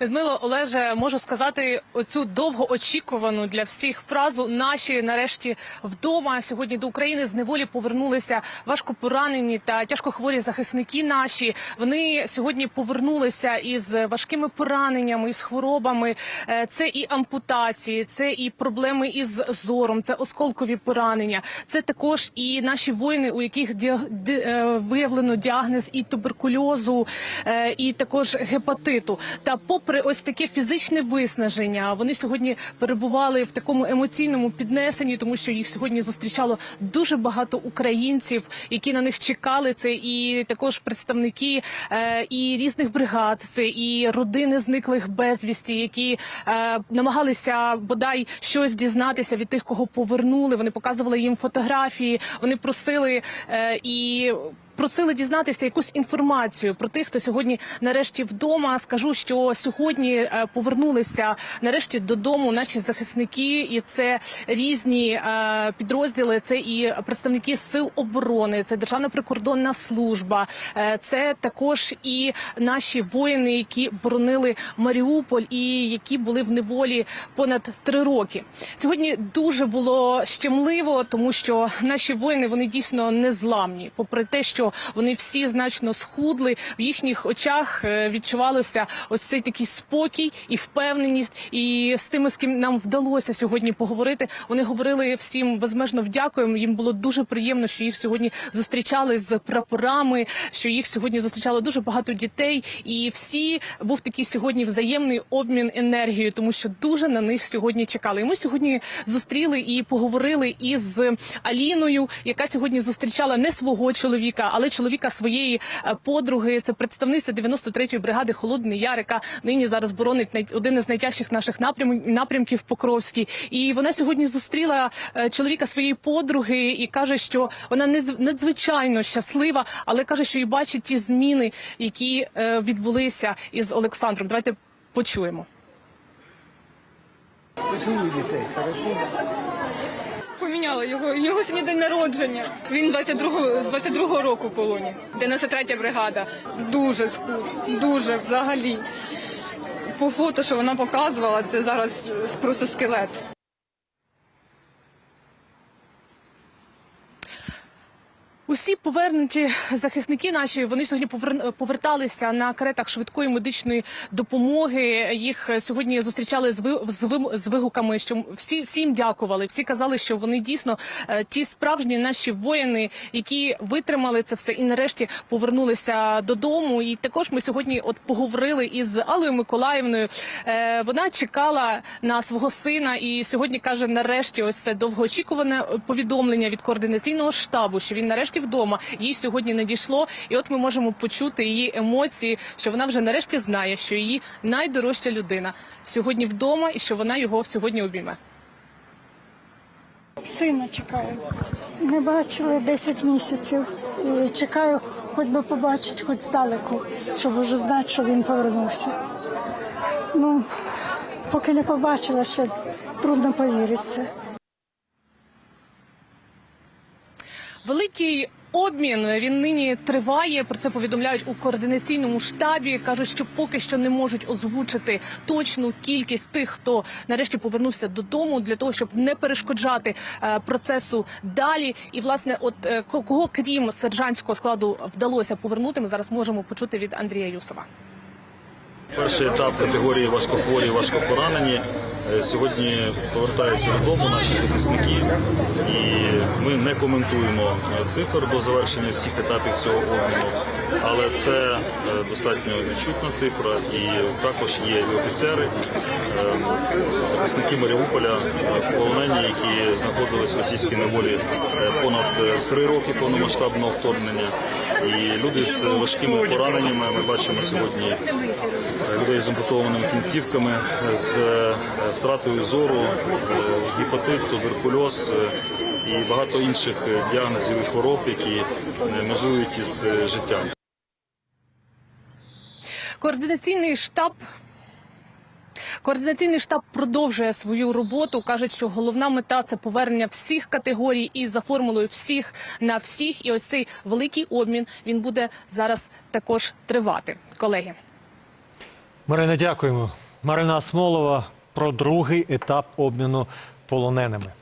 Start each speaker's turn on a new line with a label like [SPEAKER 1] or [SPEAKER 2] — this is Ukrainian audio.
[SPEAKER 1] Людмило Олеже, можу сказати оцю довгоочікувану для всіх фразу наші нарешті вдома сьогодні до України з неволі повернулися важко поранені та тяжко хворі захисники. Наші вони сьогодні повернулися із важкими пораненнями, із хворобами. Е, Це і ампутації, це і проблеми із зором, це осколкові поранення. Це також і наші воїни, у яких діаг- е, виявлено діагноз і туберкульозу, е, і також гепатиту. Та попри ось таке фізичне виснаження, вони сьогодні перебували в такому емоційному піднесенні, тому що їх сьогодні зустрічало дуже багато українців, які на них чекали. Це і також представники е, і різних бригад, це і родини зниклих безвісті, які е, намагалися бодай щось дізнатися від тих, кого повернули. Вони показували їм фотографії, вони просили е, і. Просили дізнатися якусь інформацію про тих, хто сьогодні нарешті вдома. Скажу, що сьогодні е, повернулися нарешті додому наші захисники, і це різні е, підрозділи. Це і представники сил оборони, це Державна прикордонна служба, е, це також і наші воїни, які боронили Маріуполь і які були в неволі понад три роки. Сьогодні дуже було щемливо, тому що наші воїни вони дійсно незламні, попри те, що вони всі значно схудли. В їхніх очах е, відчувалося ось цей такий спокій і впевненість. І з тими, з ким нам вдалося сьогодні поговорити, вони говорили всім безмежно вдякуємо. Їм було дуже приємно, що їх сьогодні зустрічали з прапорами, що їх сьогодні зустрічало дуже багато дітей, і всі був такий сьогодні взаємний обмін енергією, тому що дуже на них сьогодні чекали. І ми сьогодні зустріли і поговорили із Аліною, яка сьогодні зустрічала не свого чоловіка, але чоловіка своєї е, подруги. Це представниця 93-ї бригади Холодний Яр, яка нині зараз боронить один із найтяжчих наших напрям- напрямків Покровський. І вона сьогодні зустріла е, чоловіка своєї подруги і каже, що вона надзвичайно щаслива, але каже, що і бачить ті зміни, які е, відбулися із Олександром. Давайте почуємо.
[SPEAKER 2] Поцілуй дітей, хорошо?
[SPEAKER 3] Поміняла його. Його сьогодні день народження. Він 22, з 22 року в полоні. 93 бригада. Дуже схуд, дуже взагалі. По фото, що вона показувала, це зараз просто скелет.
[SPEAKER 1] Усі повернуті захисники наші вони сьогодні повер- поверталися на каретах швидкої медичної допомоги. Їх сьогодні зустрічали з вигуками, що всі всім дякували. Всі казали, що вони дійсно е, ті справжні наші воїни, які витримали це все і нарешті повернулися додому. І також ми сьогодні от поговорили із Аллою Миколаївною. Е, Вона чекала на свого сина, і сьогодні каже: нарешті, ось це довгоочікуване повідомлення від координаційного штабу, що він нарешті вдома. Їй сьогодні надійшло, і от ми можемо почути її емоції, що вона вже нарешті знає, що її найдорожча людина сьогодні вдома, і що вона його сьогодні обійме.
[SPEAKER 4] Сина чекаю. Не бачили 10 місяців. І чекаю, хоч би побачити, хоч здалеку, щоб вже знати, що він повернувся. Ну, поки не побачила, ще трудно повірити.
[SPEAKER 1] Великий обмін він нині триває. Про це повідомляють у координаційному штабі. кажуть, що поки що не можуть озвучити точну кількість тих, хто нарешті повернувся додому, для того, щоб не перешкоджати е, процесу далі. І власне, от е, ко- кого крім сержантського складу вдалося повернути, ми зараз можемо почути від Андрія Юсова.
[SPEAKER 5] Перший етап категорії важкохворі, важкопоранені. Е, Сьогодні повертаються додому наші захисники, і ми не коментуємо е, цифр до завершення всіх етапів цього обміну, але це е, достатньо відчутна цифра, і також є і офіцери, захисники Маріуполя, полонені, які знаходились в російській неволі понад три роки повномасштабного вторгнення. І люди з важкими пораненнями ми бачимо сьогодні людей з ампутованими кінцівками, з е, втратою зору, гіпатит, гепатит, туберкульоз е, і багато інших е, діагнозів і хвороб, які е, межують із е, життям.
[SPEAKER 1] Координаційний штаб. Координаційний штаб продовжує свою роботу. кажуть, що головна мета це повернення всіх категорій і за формулою всіх на всіх. І ось цей великий обмін він буде зараз також тривати. Колеги.
[SPEAKER 6] Марина, дякуємо. Марина Асмолова про другий етап обміну полоненими.